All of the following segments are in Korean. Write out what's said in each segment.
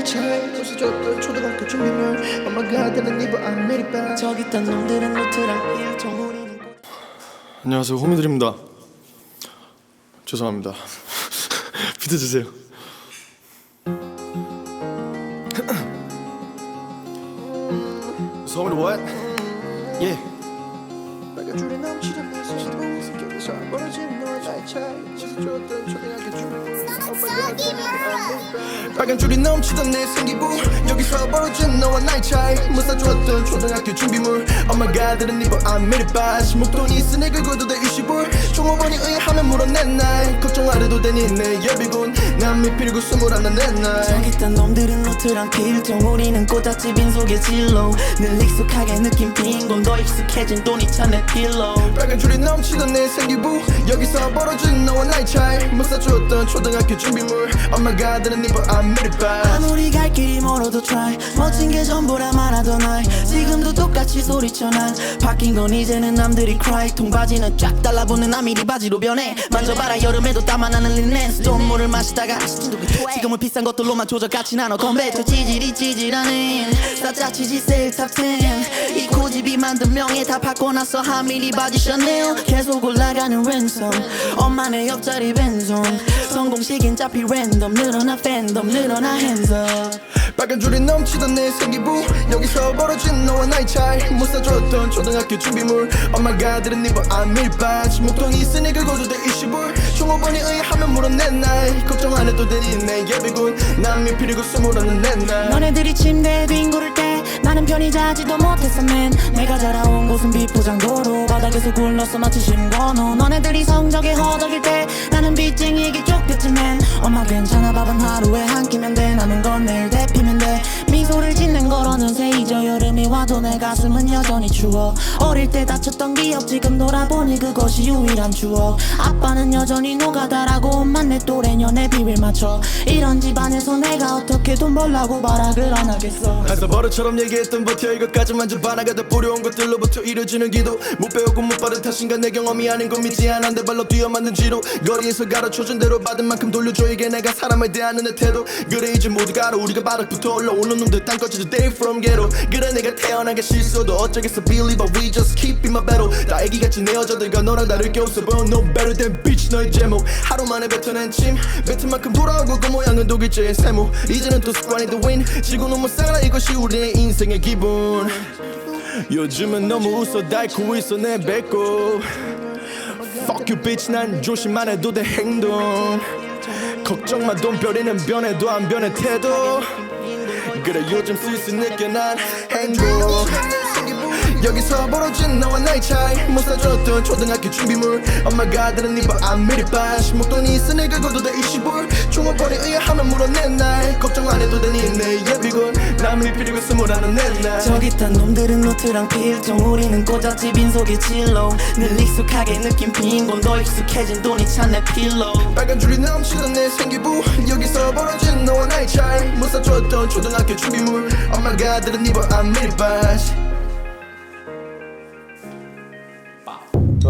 나의 차이 웃어줬던 초등학교 준비물. 엄마가 하다는 입어 안 내리봐 저기 있던 놈들은 노트랑 꽃 안녕하세요. 호미들입니다. 죄송합니다. 비트 주세요. So what? Yeah 빨간 줄이 넘치던 내 손으로 성격에서 벌어진 너와 나의 차이. 웃어줬던 초등학교 준비물 내리봐 빨간 줄이 넘치던 내 생기부. 여기서 벌어진 너와 나의 차이. 못 사주었던 초등학교 준비물. 엄마가 들은 입어 안 내리봐 목돈이 있으니 긁어도 돼 20불 종업원이 의하면 물어낸 날 걱정 안 해도 되니 내 예비군. 난 미필이고 스물하나 내날 저기 있던 놈들은 노트랑 필통. 우리는 꼬다지 빈속의 진로 늘 익숙하게 느낀 빈곤. 더 익숙해진 돈이 차내 필로 빨간 줄이 넘치던 내 생기부. 여기서 벌어진 너와 나의 차이. 못 사주었던 초등학교 준비물 엄마가 들은 입어 안 내리봐 아무리 갈 길이 멀어도 try. 멋진 게 전부라 말하던 I. 지금도 똑같이 소리쳐 난 바뀐 건 이제는 남들이 cry. 통바지는 쫙 달라붙는 아미리 바지로 변해. 만져봐라 여름에도 땀 안 나는 린넨스. 돈 물을 마시다가 지금은 비싼 것들로만 조져 같이 나눠 건배 저 지질이 찌질하네 싸짜치지 세일 탑10 이 고집이 만든 명예 다 바꿔놨어. 하미리 바지 샤넬 계속 올라가는 랜섬 엄마네 옆자리 벤손. 성공식 인 잡히 랜덤 늘어나 팬덤 늘어나 hands up. 빨간 줄이 넘치던 내 생기부. 여기서 벌어진 너와 나의 차이. 못 사줬던 초등학교 준비물. 엄마가 들은 입어 안 밀바 목돈이 있으니 긁어도 돼 20불. 종업원이 의하면 물어낸 날 걱정 안 해도 되니 내 예비군. 난 미필이고 스물하는 내날 너네들이 침대에 뒹굴을 때 나는 편히 자지도 못했어 맨 내가 자라온 곳은 비포장도로 바닥에서 굴렀어 마치 신권호. 너네들이 성적에 허덕일 때 나는 빚쟁이에게 쫓 겼지만 엄마 괜찮아 밥은 하루에 한 끼면 돼. 남은 건 내일 데피면 돼. 미소를 짓는 걸 어느새 잊어. 여름이 와도 내 가슴은 여전히 추워. 어릴 때 다쳤던 기억 지금 돌아보니 그것이 유일한 추억. 아빠는 여전히 노가다라고 내 또래녀 내 비밀 맞춰. 이런 집안에서 내가 어떻게 돈 벌라고 발악을 안 하겠어. 한사 버릇처럼 얘기했던 버텨. 이것까지 만져봐 나가 다 뿌려온 것들로부터 이루어지는 기도. 못 배우고 못 받은 탓인가 내 경험이 아닌 건 믿지 내 발로 뛰어 만든 지로 거리에서 가르쳐준 대로 받은 만큼 돌려줘. 이게 내가 사람을 대하는 내 태도. 그래 이제 모두가 알아 우리가 바닥부터 올라오는 놈들 땅 꺼지도 day from ghetto. 그래 내가 태어난 게 실수도 어쩌겠어. Believe it we just keep in my battle. 다 애기같이 내 여자들과 너랑 다를 게 없어. But no better than bitch 너의 제목. 하루 만에 뱉어 낸침 뱉은 만큼 돌아오고 그 모양은 독일제의 세모 이제는 또 습관이 the win. 지고 너무 싸라 이것이 우리의 인생의 기분. 요즘은 너무 웃어 달고 있어 내 배꼽. Fuck you bitch 난 조심만 해도 돼 행동. 걱정 마 돈별이는 변해도 안 변해 태도. 그래 요즘 슬슬 느껴 난 행복 여기서 벌어진 너와 나의 차이. 못 사줬던 초등학교 준비물. 엄마가 들은 입어 안 미리봐 목돈이 있으니 긁어도 돼 20불 종업원이 의아하면 물어낸 날. 걱정 안 해도 되니 내 예비군. 난 미필이고 스물하는 내날. 저기 있던 놈들은 노트랑 필통. 우리는 꼬잡지 빈속의 진로 늘 익숙하게 느낀 빈곤. 더 익숙해진 돈이 차내 필로. 빨간 줄이 넘치던 내 생기부. 여기서 벌어진 너와 나의 차이. 못 사줬던 초등학교 준비물. 엄마가 들은 입어 안 미리봐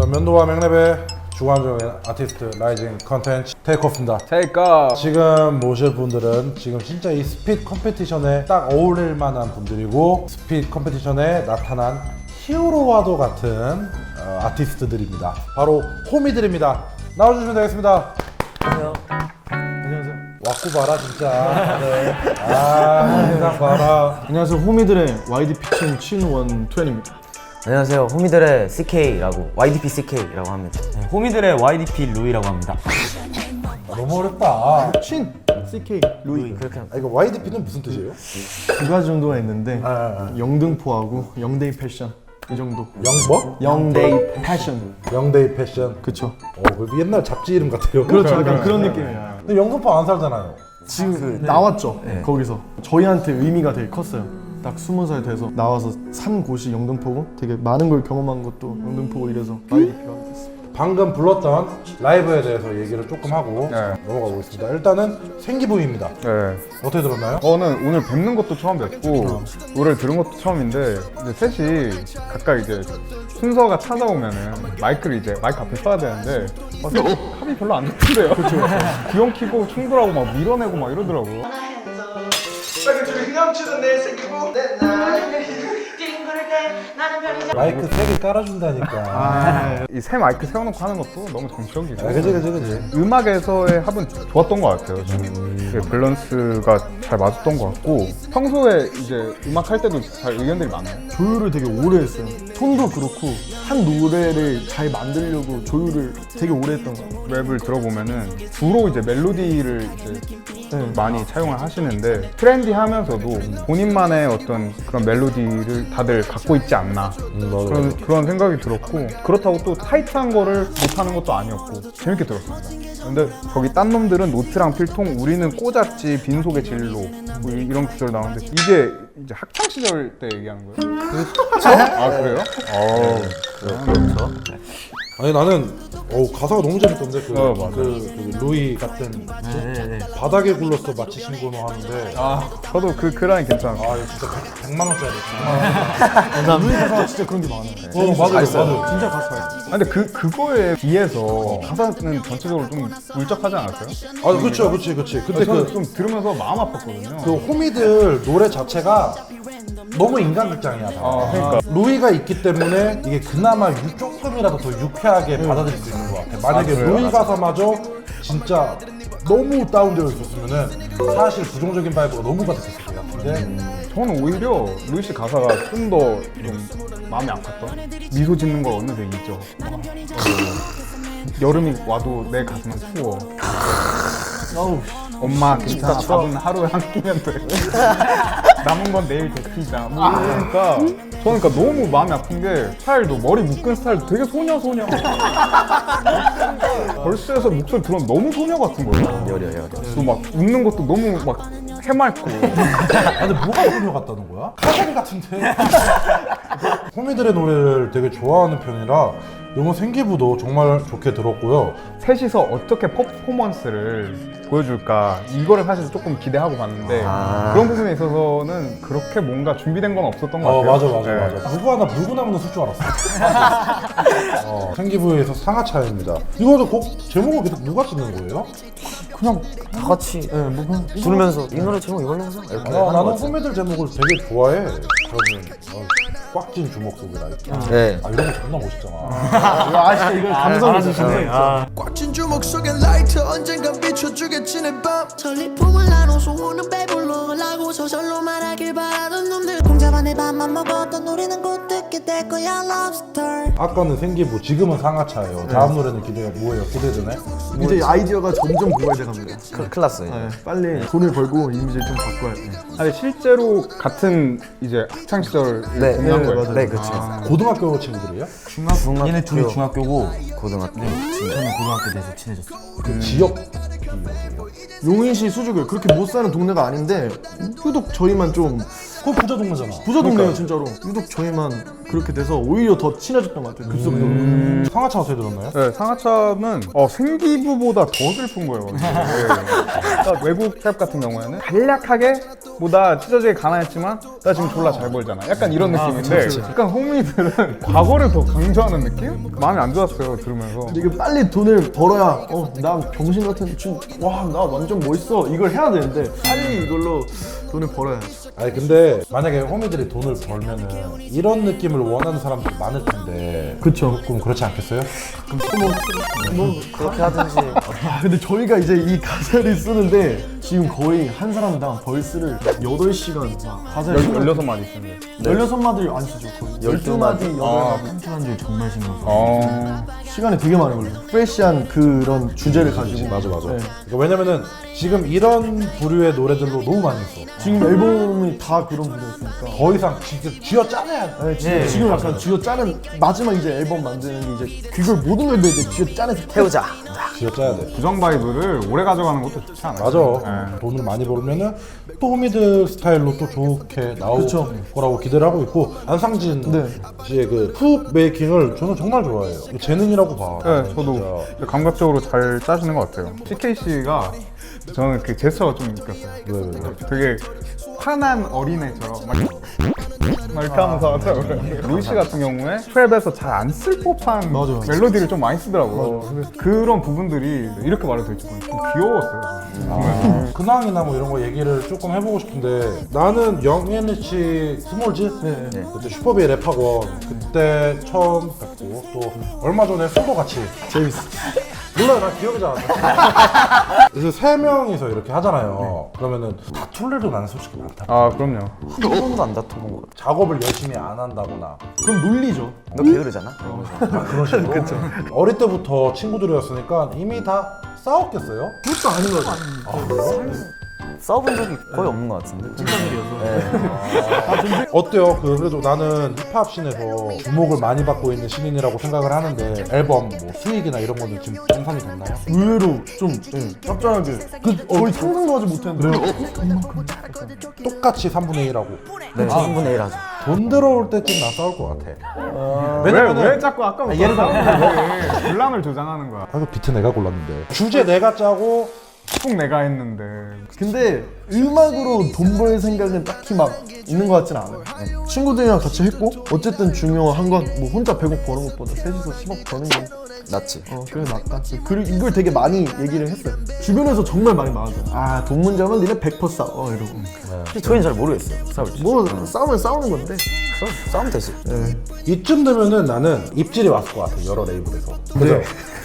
면도와 맥랩의 주관적인 아티스트 라이징 컨텐츠 테이크오프입니다. 테이크업 지금 모실 분들은 지금 진짜 이 스피드 컴페티션에 딱 어울릴 만한 분들이고 스피드 컴페티션에 나타난 히어로와도 같은 어, 아티스트들입니다. 바로 호미들입니다. 나와주시면 되겠습니다. 안녕하세요. 안녕하세요. 왔고 봐라 진짜. 네. 아 세상 봐라. 안녕하세요 호미들의 YD 피칭 친원트웬입니다 안녕하세요. 호미들의 CK라고 YDP CK라고 합니다. 네, 호미들의 YDP 루이라고 합니다. 아, 너무 어렵다. 친 CK 루이 그렇게 합니다. 아, 이거 YDP는 무슨 뜻이에요? 두 가지 정도가 있는데 아, 아. 영등포하고 영데이 패션 이 정도 영 뭐? 영데이 패션 영데이 패션. 그쵸 어, 그 옛날 잡지 이름 같아요. 그렇죠 약간 그런 느낌이에요 근데 영등포 안 살잖아요. 지금 나왔죠 거기서 저희한테 의미가 되게 컸어요 딱 스무 살 돼서 나와서 산 곳이 영등포고 되게 많은 걸 경험한 것도 영등포고 이래서 YDP가 됐어요 방금 불렀던 라이브에 대해서 얘기를 조금 하고 네. 넘어가 보겠습니다. 일단은 생기부입니다. 네. 어떻게 들었나요? 저는 오늘 뵙는 것도 처음 뵙고 노래를 들은 것도 처음인데 근데 셋이 각각 이제 순서가 찾아오면은 마이크를 이제 마이크 앞에 써야 되는데 어, 합이 별로 안 좋던데요. 그렇죠. 귀염 키고 충돌하고 막 밀어내고 막 이러더라고요. 휘황치던 내 생기부 내 나이 마이크 세개 깔아준다니까. 이새 마이크 세워놓고 하는 것도 너무 정적이고 아, 그지, 그지, 그지. 음악에서의 합은 좋았던 것 같아요. 저는 이게 밸런스가 잘 맞았던 것 같고 평소에 이제 음악 할 때도 잘 의견들이 많아요. 조율을 되게 오래 했어요. 톤도 그렇고 한 노래를 잘 만들려고 조율을 되게 오래 했던 것 같아요. 랩을 들어보면은 주로 이제 멜로디를 이제 네. 많이 차용을 하시는데 트렌디하면서도 본인만의 어떤 그런 멜로디를 다들 갖고 있지 않나 그런 그런 생각이 들었고 그렇다고 또 타이트한 거를 못하는 것도 아니었고 재밌게 들었습니다. 근데 거기 딴 놈들은 노트랑 필통 우리는 꽂았지 빈속의 진로 뭐 이- 이런 구절 나오는데 이게 이제 학창 시절 때 얘기하는 거예요? 그렇죠. 아 그래요? 어. 그렇죠. 아니 나는 어 가사가 너무 재밌던데 그, 어, 맞아. 그, 그 루이 같은 네네. 바닥에 굴렀어 마치 신고노 하는데 아 저도 그 그 라인 괜찮았어요. 아 이거 진짜 100, 만 원짜리 100만 원. 루이 가사가 진짜 그런 게 많아요. 어 맞아요 맞아요. 진짜 가사가. 아, 근데 그 그거에 비해서 가사는 전체적으로 좀 울적하지 않았어요? 아 그렇죠 그렇지 그렇지. 근데 저는 그 좀 들으면서 마음 아팠거든요. 그 호미들 노래 자체가 너무 인간극장이야. 다. 아, 그러니까. 루이가 있기 때문에 이게 그나마 유- 조금이라도 더 유쾌하게 받아들일 수 있는 것 같아. 만약에 아, 그래요? 루이 가사마저 진짜 너무 다운되어 있었으면은 사실 부정적인 바이브가 너무 가득했을 것 같은데 저는 오히려 루이 씨 가사가 좀 더 좀 마음이 아팠던 미소 짓는 걸 어느새 잊죠. 여름이 와도 내 가슴은 추워. 엄마 괜찮아 밥은 하루에 한 끼면 돼. 남은 건 내일 데피자. 뭐 이러니까 저는 그러니까 너무 마음이 아픈 게 스타일도 머리 묶은 스타일도 되게 소녀 소녀. 벌스에서 목소리 들으면 너무 소녀 같은 거예요. 여려 여려. 또막 웃는 것도 너무 막 해맑고. 아, 근데 뭐가 소녀 같다는 거야? 카사리 같은데? 호미들의 노래를 되게 좋아하는 편이라 영어 생기부도 정말 좋게 들었고요. 셋이서 어떻게 퍼포먼스를 보여줄까 이거를 사실 조금 기대하고 봤는데 아. 그런 부분에 있어서는 그렇게 뭔가 준비된 건 없었던 것 어 같아요. 맞아 맞아 네. 맞아 누구 하나 물고 나무는 쓸 줄 알았어 어, 생기부에서 상하차입니다 이거도 곡 제목을 계속 누가 짓는 거예요? 그냥 다 같이 네, 뭐 그냥 부르면서 이 노래 제목 이걸로 해서 이렇게 아, 하는 나는 거 같아요. 호미들 제목을 되게 좋아해 여러분 어, 꽉찐 주먹 속이라 있다. 네. 아 이런 거 존나 멋있잖아. 아. 진짜 이거 감성이시네. 아, 꽉찐 주먹 속에 라이터 언젠간 비춰주겠지 내 밤. 전리품을 나눠서 우는 배불러 라고 저절로 말하길 바라던 놈들. 공자반의 밥만 먹었던 우리는 곧 듣게 될 거야 lobster. 아까는 생기부 지금은 상하차예요. 다음 노래는 기대가 뭐예요? 기대되네? 이제 아이디어가 점점 고갈돼 갑니다. 큰- 큰일 났어요. 네, 빨리 돈을 벌고 이미지를 좀 바꿔야 돼. 아니 실제로 같은 이제 학창 시절을 네, 공유 한 네, 거예요. 맞아요. 네, 그렇죠. 고등학교 친구들이에요? 중학교 얘네 둘이 중학교고 고등학교. 저는 고등학교 돼서 친해졌어. 그 지역 용인시 수족을 그렇게 못 사는 동네가 아닌데 유독 저희만 좀 그거 부자 동네잖아 부자 동네예요 진짜로. 유독 저희만 그렇게 돼서 오히려 더 친해졌던 것 같아요. 급속도로. 상하차 어떻게 들었나요? 네, 상하차는 어, 생기부보다 더 슬픈 거예요. 네. 그러니까 외국 랩 같은 경우에는 간략하게 뭐나 찢어지게 가난했지만 나 지금 졸라 잘 벌잖아. 약간 이런 느낌인데 약간 호미들은 과거를 더 강조하는 느낌? 마음이 안 좋았어요 들으면서. 이게 빨리 돈을 벌어야 어나 병신 같은 와 나 완전 멋있어. 이걸 해야 되는데. 빨리 이걸로 돈을 벌어야지. 아니 근데 만약에 호미들이 돈을 벌면은 이런 느낌을 원하는 사람들 많을 텐데 그쵸. 그럼 그렇지 않겠어요? 뭐 그렇게 하든지. 아 근데 저희가 이제 이 가사를 쓰는데 지금 거의 한 사람당 벌스를 8시간 가사를 쓰는 16마디 있는데. 16마디 안 쓰죠 거의 12마디 8마디 한줄 정말 신경 써. 어. 시간이 되게 많이 걸려요 프레시한 그런 주제를 가지고 맞아 맞아 네. 그러니까 왜냐면은 지금 이런 부류의 노래들로 너무 많이 있어 지금 앨범이 다 그런 분이었으니까. 더 이상 진짜 쥐어 짜내야 돼. 네, 지금, 지금 약간 쥐어 짜는 마지막 이제 앨범 만드는 게 이제 그걸 모든 걸 이제 쥐어 짜내서 태우자. 쥐어 짜야 돼 부정 바이브를 오래 가져가는 것도 좋지 않아요? 맞아 네. 돈을 많이 벌면은 또 호미들 스타일로 또 좋게 나올 그쵸. 거라고 기대를 하고 있고 안상진 네. 씨의 그훅 메이킹을 저는 정말 좋아해요 재능이라고 봐 네, 진짜. 저도 감각적으로 잘 짜시는 것 같아요. CK 씨가 저는 그 제스처가 좀 느꼈어요. 왜, 왜, 왜? 되게 화난 어린애처럼 막 막 이렇게 하면서 하더라고요. 루이시 같은 경우에 트랩에서 잘 안 쓸 법한 맞아, 맞아. 멜로디를 좀 많이 쓰더라고요. 그래서 그런 부분들이 이렇게 말해도 될지 모르겠어요. 좀 귀여웠어요. 저는. 근황이나 뭐 이런 거 얘기를 조금 해보고 싶은데 나는 영앤리치 스몰즈 네. 그때 슈퍼비의 랩학원 그때 처음 뵙고 또 얼마 전에 술도 같이 재밌어. 몰라 나 기억이 잘 안 나. 그래서 세 명이서 이렇게 하잖아요. 그러면은 다툴 일은 나는 솔직히 많다. 아 그럼요. 한 번도 안 다퉈본 거 같아 작업을 열심히 안 한다거나 그럼 놀리죠. 너 게으르잖아? 그런 식으로. 어릴 때부터 친구들이었으니까 이미 다 싸웠겠어요? 그것도 아닌 거 같아. 싸워본 적이 거의 없는 것 같은데? 어때요? 그 그래도 나는 힙합 씬에서 주목을 많이 받고 있는 신인이라고 생각을 하는데 앨범 뭐 수익이나 이런 거는 지금 정산이 됐나요? 의외로 좀 예, 짭짤하게. 그 거의 상상도 하지 못했는데. 똑같이 3분의 1하고. 네 3분의 1 하죠. 돈 들어올 때쯤 나 싸울 것 같아. 왜, 왜냐면은 왜 자꾸 아까부터 예를 들어 분란을 조장하는 거야. 아, 그 비트 내가 골랐는데. 주제 내가 짜고 꼭 내가 했는데. 근데 음악으로 돈 벌 생각은 딱히 막 있는 것 같진 않아요. 친구들이랑 같이 했고 어쨌든 중요한 건 뭐 혼자 100억 버는 것보다 셋이서 10억 버는 게 낫지 어, 그래 낫다. 그리고 이걸 되게 많이 얘기를 했어요. 주변에서 정말 많이 말하죠. 아, 돈 문제면 니네 100% 싸워 이러고. 근데 저희는 잘 모르겠어요 싸울 지 뭐 싸우면 싸우는 건데. 싸우면 되지 이쯤 되면은 나는 입질이 왔을 것 같아 여러 레이블에서. 그죠?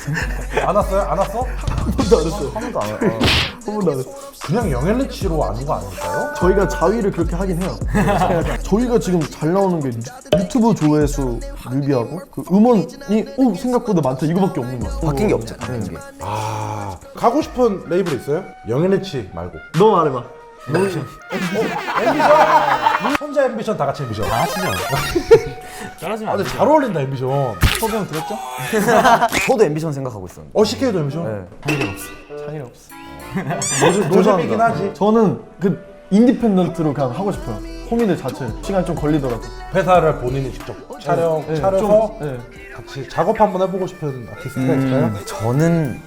안 왔어요? 안 왔어? 한 번도 안 했어요. 한 번도 안 해. 어. 안 했어. 그냥 영앤리치로 아는 거 아닐까요? 저희가 자위를 그렇게 하긴 해요. 저희가 지금 잘 나오는 게 유튜브 조회수 뮤비하고 그 음원이 오 생각보다 많다 이거밖에 없는 거야. 바뀐 게 없죠 바뀐 게 아 가고 싶은 레이블 있어요? 영앤리치 말고. 너 말해봐. 앰비션. 혼자 앰비션 다 같이 앰비션. 다 같이죠. 따라하시면 아 근데 잘 어울린다 앰비션. 소경 들었죠? 저도 앰비션 생각하고 있었는데 어시케이도 앰비션. 네. 장애 없어. 노잼, 노잼이긴 하지. 저는 그 인디펜던트로 그냥 하고 싶어요. 호미들 자체 시간 좀 걸리더라고. 회사를 본인이 직접 촬영 네, 차려서 좀, 네. 같이 작업 한번 해보고 싶은 아티스트가 있을까요? 저는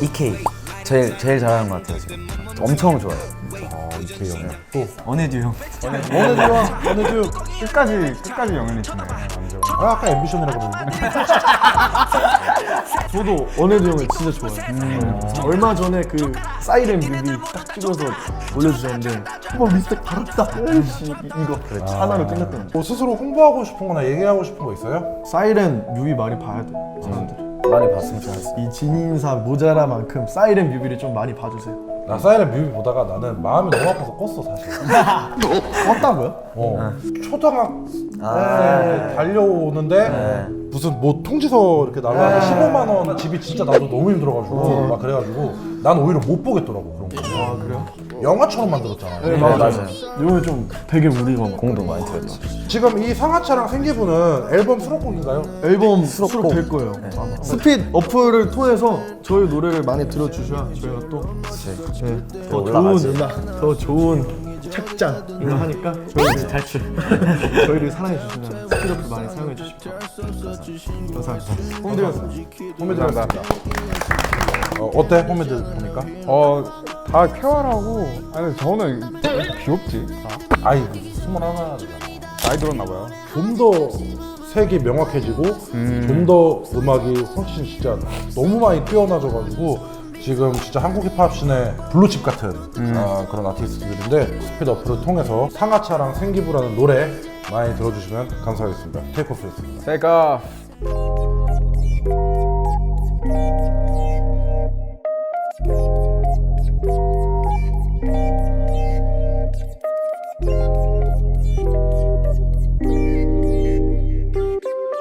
EK 제일 제일 잘하는 것 같아요 지금 엄청 좋아요 어, 이케이 형. 또 원해듀 형. 원해주와 원해주. 끝까지 끝까지 영현이치네 완전. 아, 아까 앰비션이라고 그랬는데. 저도 원해드 형을 진짜 좋아해요. 네. 얼마 전에 그 사이렌 뮤비 딱 찍어서 올려주셨는데 정말 리스펙 받았다. 에이씨, 이- 이거 하나로 끝냈던 거. 뭐 스스로 홍보하고 싶은 거나 얘기하고 싶은 거 있어요? 사이렌 뮤비 많이 봐야 돼. 사람들이. 많이 봤으면 좋겠어요 이 진인사 모자라만큼 사이렌 뮤비를 좀 많이 봐주세요. 나 사이렌 뮤비 보다가 나는 마음이 너무 아파서 껐어 사실. 껐다고요? 어. 초등학 아. 때 달려오는데 무슨 뭐 통지서 이렇게 날라와서 15만 원 집이 진짜 나도 너무 힘들어가지고 막 그래가지고 난 오히려 못 보겠더라고 그런 거. 아 그래요? 영화처럼 만들었잖아. 네, 맞아요. 이거 좀 되게 우리가 막 공도 많이 들었죠 지금 이 상하차랑 생기부는 앨범 수록곡인가요? 앨범 수록 될 거예요. 아마. 스핏 어플을 통해서 저희 노래를 많이 들어주셔야 저희가 또 네, 더 좋은 올라가지. 음악, 더 좋은 책장 이거 하니까 저희를 탈출 저희를 사랑해 주시면 스핏 어플 많이 사용해 주십시오. 감사합니다. 홈드였습니다. 홈메드였습니다. 어, 어때 홈메드 보니까? 어 다 쾌활하고 아니 저는 귀엽지 다 아이 스물하나 나이 들었나 봐요. 좀 더 색이 명확해지고 좀 더 음악이 훨씬 진짜 너무 많이 뛰어나져가지고 지금 진짜 한국 힙합 씬의 블루칩 같은 아, 그런 아티스트들인데 스피드 어플을 통해서 상하차랑 생기부라는 노래 많이 들어주시면 감사하겠습니다. 테이크오프였습니다. 제가